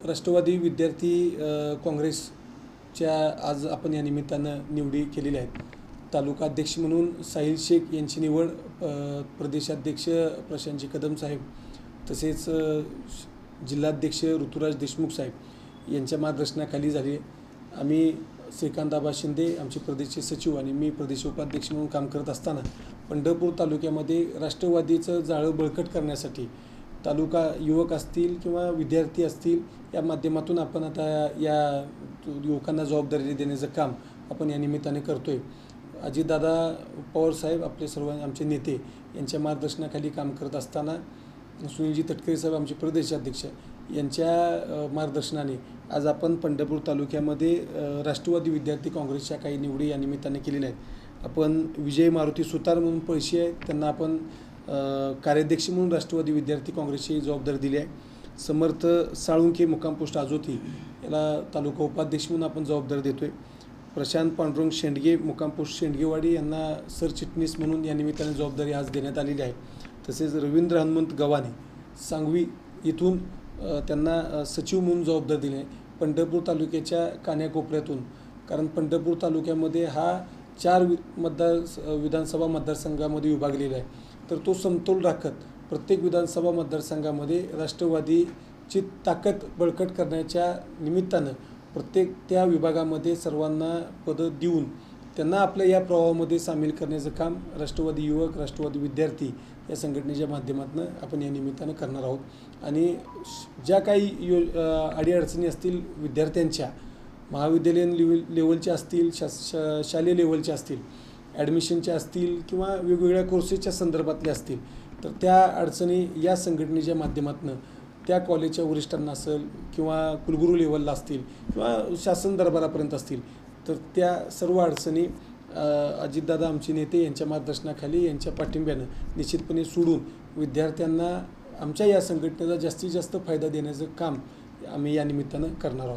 राष्ट्रवादी विद्यार्थी काँग्रेसच्या आज आपण या निमित्तानं निवडी केलेल्या आहेत. तालुका अध्यक्ष म्हणून साहिल शेख यांची निवड प्रदेशाध्यक्ष प्रशांतजी कदम साहेब तसेच जिल्हाध्यक्ष ऋतुराज देशमुख साहेब यांच्या मार्गदर्शनाखाली झाली. आम्ही श्रीकांताबा शिंदे आमचे प्रदेशचे सचिव आणि मी प्रदेश उपाध्यक्ष म्हणून काम करत असताना पंढरपूर तालुक्यामध्ये राष्ट्रवादीचं जाळं बळकट करण्यासाठी तालुका युवक असतील किंवा विद्यार्थी असतील या माध्यमातून आपण आता या युवकांना जबाबदारी देण्याचं काम आपण या निमित्ताने करतो आहे अजितदादा पवारसाहेब आपले सर्व आमचे नेते यांच्या मार्गदर्शनाखाली काम करत असताना सुनीलजी तटकरे साहेब आमचे प्रदेशाध्यक्ष यांच्या मार्गदर्शनाने आज आपण पंढरपूर तालुक्यामध्ये राष्ट्रवादी विद्यार्थी काँग्रेसच्या काही निवडी या निमित्ताने केलेल्या आहेत. आपण विजय मारुती सुतार म्हणून पैसे आहेत त्यांना आपण कार्याध्यक्ष म्हणून राष्ट्रवादी विद्यार्थी काँग्रेसची जबाबदारी दिली आहे. समर्थ साळुंके मुक्काम पोस्ट आजोती याला तालुका उपाध्यक्ष म्हणून आपण जबाबदारी देतो आहे प्रशांत पांडुरंग शेंडगे मुक्काम पोस्ट शेंडगेवाडी यांना सरचिटणीस म्हणून या निमित्ताने जबाबदारी आज देण्यात आलेली आहे. तसेच रवींद्र हनुमंत गव्हाणे सांगवी इथून त्यांना सचिव म्हणून जबाबदारी दिली आहे. पंढरपूर तालुक्याच्या कान्याकोपऱ्यातून कारण पंढरपूर तालुक्यामध्ये हा चार वि मतदार स- विधानसभा मतदारसंघामध्ये विभागलेला आहे. तर तो समतोल राखत प्रत्येक विधानसभा मतदारसंघामध्ये राष्ट्रवादीची ताकद बळकट करण्याच्या निमित्तानं प्रत्येक त्या विभागामध्ये सर्वांना पदं देऊन त्यांना आपल्या या प्रवाहामध्ये सामील करण्याचं काम राष्ट्रवादी युवक राष्ट्रवादी विद्यार्थी या संघटनेच्या माध्यमातून आपण या निमित्तानं करणार आहोत. आणि ज्या काही यो अडीअडचणी असतील विद्यार्थ्यांच्या महाविद्यालयीन लेवल लेवलचे असतील शा शा शालेय लेवलचे असतील ॲडमिशनच्या असतील किंवा वेगवेगळ्या कोर्सेसच्या संदर्भातल्या असतील तर त्या अडचणी या संघटनेच्या माध्यमातून त्या कॉलेजच्या वरिष्ठांना असेल किंवा कुलगुरू लेवलला असतील किंवा शासन दरबारापर्यंत असतील तर त्या सर्व अडचणी अजितदादा आमचे नेते यांच्या मार्गदर्शनाखाली यांच्या पाठिंब्यानं निश्चितपणे सोडून विद्यार्थ्यांना आमच्या या संघटनेचा जास्तीत जास्त फायदा देण्याचं काम आम्ही या निमित्तानं करणार आहोत.